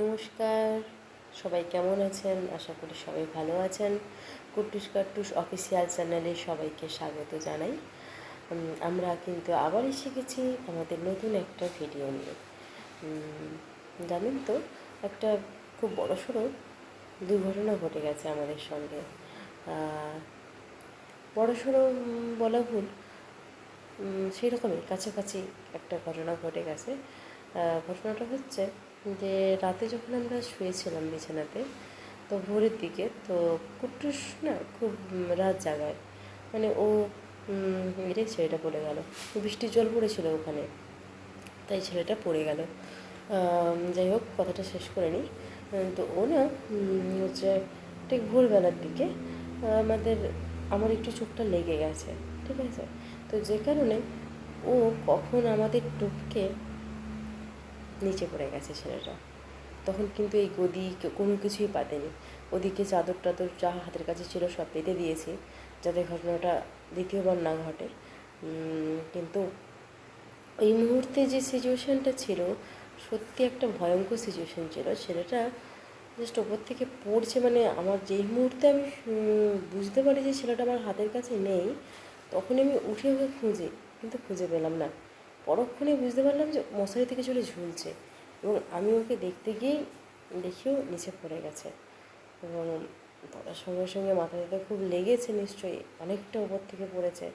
নমস্কার। সবাই কেমন আছেন? আশা করি সবাই ভালো আছেন। কুট্টুস কাট্টুস অফিসিয়াল চ্যানেলে সবাইকে স্বাগত জানাই। আমরা কিন্তু আবার এসে গেছি আমাদের নতুন একটা ভিডিও নিয়ে। জানেন তো, একটা খুব বড় সড়ো দুর্ঘটনা ঘটে গেছে আমাদের সঙ্গে। বড় সড়ো বলা ভুল। সেই রকমই কাছাকাছি একটা ঘটনা ঘটে গেছে। ঘটনাটা হচ্ছে যে রাতে যখন আমরা শুয়েছিলাম বিছানাতে, তো ভোরের দিকে, তো কুট্টুস না খুব রাত জাগায়। মানে ও এটাই ছেলেটা পড়ে গেল। বৃষ্টির জল পড়েছিল ওখানে, তাই ছেলেটা পড়ে গেল। যাই হোক, কথাটা শেষ করে নিই। তো ও না হচ্ছে ঠিক ভোরবেলার দিকে আমাদের, আমার একটু চোখটা লেগে গেছে, ঠিক আছে? তো যে কারণে ও কখন আমাদের টুপকে নিচে পড়ে গেছে ছেলেটা। তখন কিন্তু এই গদি কোনো কিছুই পাতেনি। ওদিকে চাদর টাদর যা হাতের কাছে ছিল সব পেতে দিয়েছি, যাতে ঘটনাটা দ্বিতীয়বার না ঘটে। কিন্তু এই মুহূর্তে যে সিচুয়েশানটা ছিল, সত্যি একটা ভয়ঙ্কর সিচুয়েশান ছিল। ছেলেটা জাস্ট ওপর থেকে পড়ছে মানে আমার যেই মুহূর্তে আমি বুঝতে পারি যে ছেলেটা আমার হাতের কাছে নেই তখন আমি উঠে ওকে খুঁজি, কিন্তু খুঁজে পেলাম না। পরক্ষণে বুঝতে পারলাম যে মশারি থেকে চলে ঝুলছে এবং আমি ওকে দেখতে গিয়েই দেখেও নিচে পড়ে গেছে। এবং পড়ার সঙ্গে সঙ্গে মাথাটাতে খুব লেগেছে নিশ্চয়ই, অনেকটা উপর থেকে পড়েছে।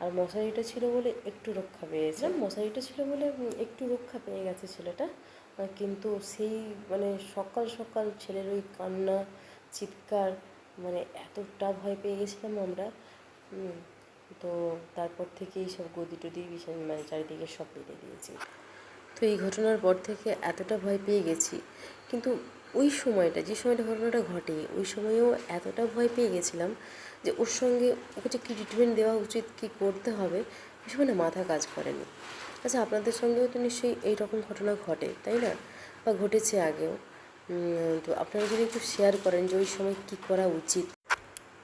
আর মশারিটা ছিল বলে একটু রক্ষা পেয়েছে। মশারিটা ছিল বলে একটু রক্ষা পেয়ে গেছে ছেলেটা। কিন্তু সেই মানে সকাল সকাল ছেলের ওই কান্না, চিৎকার মানে এতটা ভয় পেয়ে গেছিলাম আমরা তো তারপর থেকেই সব গদি টদি বিছানা মানে চারিদিকে সব পেতে দিয়েছি। তো এই ঘটনার পর থেকে এতটা ভয় পেয়ে গেছি। কিন্তু ওই সময়টা, যে সময়টা ঘটনাটা ঘটে, ওই সময়েও এতটা ভয় পেয়ে গেছিলাম যে ওর সঙ্গে ওকে যে কী ট্রিটমেন্ট দেওয়া উচিত, কী করতে হবে ওই সময় না মাথা কাজ করেনি। আচ্ছা আপনাদের সঙ্গেও তো নিশ্চয়ই এই রকম ঘটনা ঘটে, তাই না? বা ঘটেছে আগেও। তো আপনারা যদি একটু শেয়ার করেন যে ওই সময় কী করা উচিত।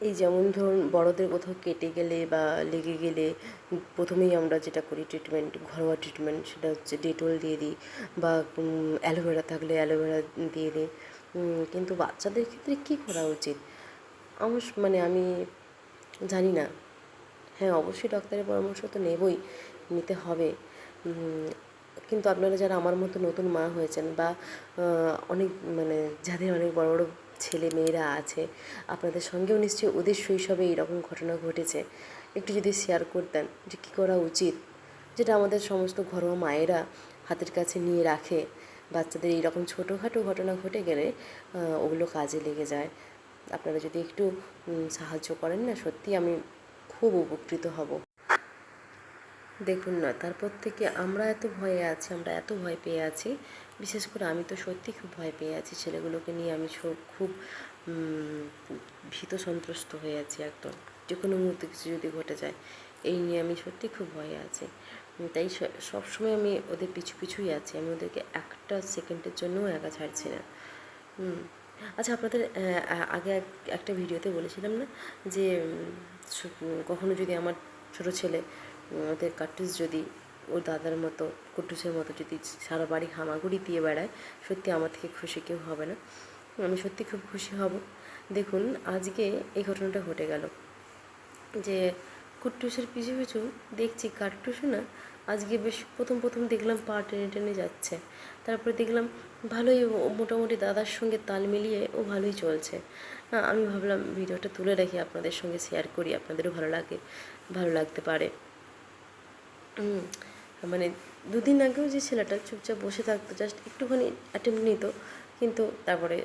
এই যেমন ধরুন বড়দের কোথাও কেটে গেলে বা লেগে গেলে প্রথমেই আমরা যেটা করি ট্রিটমেন্ট ঘরোয়া ট্রিটমেন্ট সেটা হচ্ছে ডেটল দিয়ে দিই বা অ্যালোভেরা থাকলে অ্যালোভেরা দিয়ে দিই। কিন্তু বাচ্চাদের ক্ষেত্রে কী করা উচিত? আমার মানে আমি জানি না। হ্যাঁ অবশ্যই ডাক্তারের পরামর্শ তো নেবই, নিতে হবে। কিন্তু আপনারা যারা আমার মতো নতুন মা হয়েছেন বা অনেক মানে যাদের অনেক বড় বড় ছেলে মেয়েরা আছে, আপনাদের সঙ্গেও নিশ্চয়ই ওদের শৈশবে এইরকম ঘটনা ঘটেছে। একটু যদি শেয়ার করতেন যে কী করা উচিত, যেটা আমাদের সমস্ত ঘরোয়া মায়েরা হাতের কাছে নিয়ে রাখে। বাচ্চাদের এইরকম ছোটোখাটো ঘটনা ঘটে গেলে ওগুলো কাজে লেগে যায়। আপনারা যদি একটু সাহায্য করেন না সত্যি আমি খুব উপকৃত হব। দেখুন না, তারপর থেকে আমরা এত ভয়ে আছি, আমরা এত ভয় পেয়ে আছি। বিশেষ করে আমি তো সত্যি খুব ভয় পেয়ে আছি, ছেলেগুলোকে নিয়ে আমি খুব ভীত সন্ত্রস্ত হয়ে আছি একদম। যে কোনো মুহূর্তে কিছু যদি ঘটে যায়, এই নিয়ে আমি সত্যি খুব ভয়ে আছি। তাই সবসময় আমি ওদের পিছু পিছুই আছি, আমি ওদেরকে একটা সেকেন্ডের জন্যও একা ছাড়ছি না। আচ্ছা আপনাদের আগে এক- একটা ভিডিওতে বলেছিলাম না যে কখনো যদি আমার ছোটো ছেলে ওদের কাটুস যদি ওর দাদার মতো, কুটুসের মতো যদি সারা বাড়ি হামাগুড়ি দিয়ে বেড়ায়, সত্যি আমার থেকে খুশি কেউ হবে না। আমি সত্যি খুব খুশি হব। দেখুন, আজকে এই ঘটনাটা ঘটে গেল যে কুট্টুসের পিছু পিছু দেখছি কাট্টুসও না, আজকে বেশ প্রথম প্রথম দেখলাম পা টেনে টেনে যাচ্ছে। তারপরে দেখলাম ভালোই ও মোটামুটি দাদার সঙ্গে তাল মিলিয়ে ও ভালোই চলছে। আমি ভাবলাম ভিডিওটা তুলে রাখি, আপনাদের সঙ্গে শেয়ার করি, আপনাদেরও ভালো লাগে, ভালো লাগতে পারে। মানে দুদিন আগেও যে ছেলেটা চুপচাপ বসে থাকতো জাস্ট একটুখানি অ্যাটেম্প নিত, কিন্তু তারপরে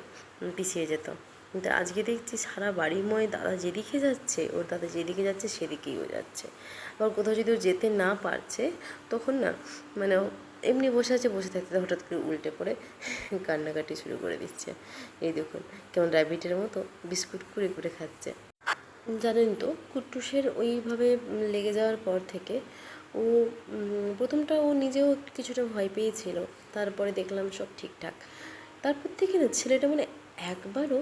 পিছিয়ে যেত। কিন্তু আজকে দেখছি সারা বাড়িময় দাদা যেদিকে যাচ্ছে, ওর দাদা যেদিকে যাচ্ছে সেদিকেই ও যাচ্ছে। আবার কোথাও যদি ও যেতে না পারছে, তখন না মানে এমনি বসে আছে, বসে থাকতে হঠাৎ করে উল্টে পড়ে কান্নাকাটি শুরু করে দিচ্ছে। এই দেখুন, কেমন র্যাবিটের মতো বিস্কুট কুড়ে কুড়ে খাচ্ছে। জানেন তো, কুট্টুসের ওইভাবে লেগে যাওয়ার পর থেকে ও প্রথমটা ও নিজেও কিছুটা ভয় পেয়েছিল, তারপরে দেখলাম সব ঠিকঠাক। তারপর থেকে না ছেলেটা মানে একবারও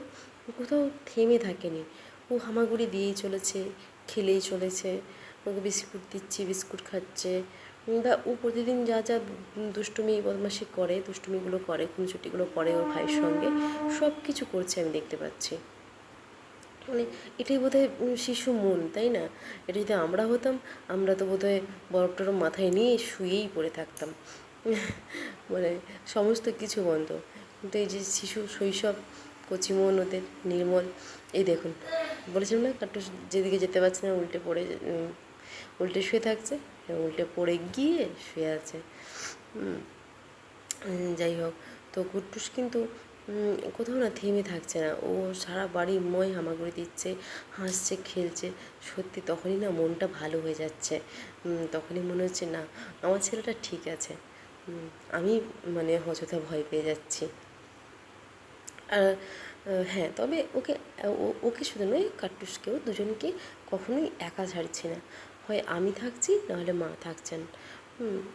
কোথাও থেমে থাকেনি। ও হামাগুড়ি দিয়েই চলেছে, খেলেই চলেছে, ওকে বিস্কুট দিচ্ছি, বিস্কুট খাচ্ছে। বা ও প্রতিদিন যা যা দুষ্টুমি বদমাশি করে, দুষ্টুমিগুলো করে, খুনসুটিগুলো করে ওর ভাইয়ের সঙ্গে সব কিছু করছে আমি দেখতে পাচ্ছি। মানে এটাই বোধ শিশু মন, তাই না? এটা যদি আমরা হতাম, আমরা তো বোধ হয় বরফ টরফ মাথায় নিয়ে শুয়েই পড়ে থাকতাম। মানে সমস্ত কিছু বন্ধ। কিন্তু এই যে শিশু শৈশব কচি মন ওদের নির্মল, এই দেখুন, বলেছিলাম না কাট্টু যেদিকে যেতে পারছে না, উল্টে পড়ে উল্টে শুয়ে থাকছে, উল্টে পড়ে গিয়ে শুয়ে আছে। যাই হোক, তো কুট্টুস কিন্তু কোথাও না থেমে থাকছে না। ও সারা বাড়ি ময় হামাগুড়ি দিচ্ছে, হাসছে, খেলছে। সত্যি তখনই না মনটা ভালো হয়ে যাচ্ছে। তখনই মনে হচ্ছে, না, আমার ছেলেটা ঠিক আছে। আমি মানে অযথা ভয় পেয়ে যাচ্ছি। আর হ্যাঁ তবে ওকে ওকে শুধু নয় কাট্টুসকেও দুজনকে কখনোই একা ছাড়ছি না। হয় আমি থাকছি, নাহলে মা থাকছেন।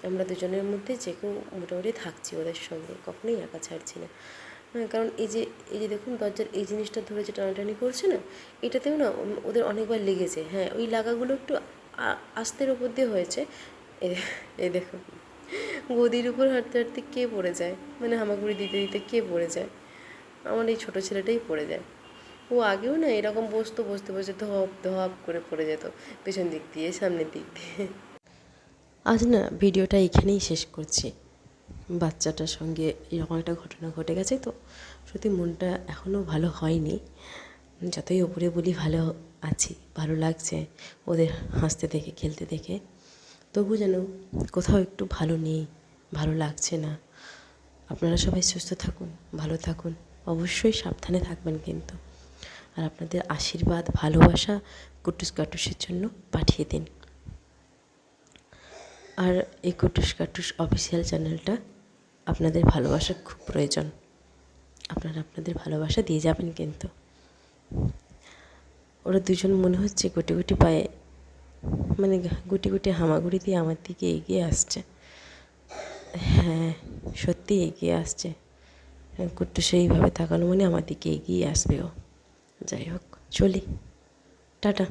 আমরা দুজনের মধ্যে যে কেউ মোটামুটি থাকছি ওদের সঙ্গে, কখনোই একা ছাড়ছি না। হ্যাঁ কারণ এই যে এই যে দেখুন, দরজার এই জিনিসটা ধরে যে টানাটানি করছে না, এটাতেও না ওদের অনেকবার লেগেছে। হ্যাঁ ওই লাগাগুলো একটু আস্তের ওপর দিয়ে হয়েছে। এই- দেখুন, গদির উপর হাঁটতে হাঁটতে কে পড়ে যায়? মানে হামাগুড়ি দিতে দিতে কে পড়ে যায়? আমার এই ছোটো ছেলেটাই পড়ে যায়। ও আগেও না এরকম বসতো, বসতে বসতে ধপ ধপ করে পড়ে যেত, পেছন দিক দিয়ে, সামনের দিক দিয়ে। আজ না ভিডিওটা এখানেই শেষ করছি। বাচ্চাটার সঙ্গে এরকম একটা ঘটনা ঘটে গেছে। তো সত্যি মনটা এখনও ভালো হয়নি। যতই ওপরে বলি ভালো আছি, ভালো লাগছে ওদের হাসতে দেখে, খেলতে দেখে। তবু যেন কোথাও একটু ভালো নেই, ভালো লাগছে না। আপনারা সবাই সুস্থ থাকুন, ভালো থাকুন। অবশ্যই সাবধানে থাকবেন কিন্তু। আর আপনাদের আশীর্বাদ, ভালোবাসা কুটুস কাটুসের জন্য পাঠিয়ে দিন। আর এই কুটুস কাটুস অফিসিয়াল চ্যানেলটা আপনাদের ভালোবাসা খুব প্রয়োজন। আপনারা আপনাদের ভালোবাসা দিয়ে যাবেন কিন্তু। ওরা দুজন মনে হচ্ছে গুটি গুটি পায়ে মানে গুটি গুটি হামাগুড়ি দিয়ে আমার দিকে এগিয়ে আসছে। হ্যাঁ সত্যি এগিয়ে আসছে। কুট্টু সেইভাবে তাকানো মানে আমার দিকে এগিয়ে আসবে ও। যাই হোক, চলি। টাটা।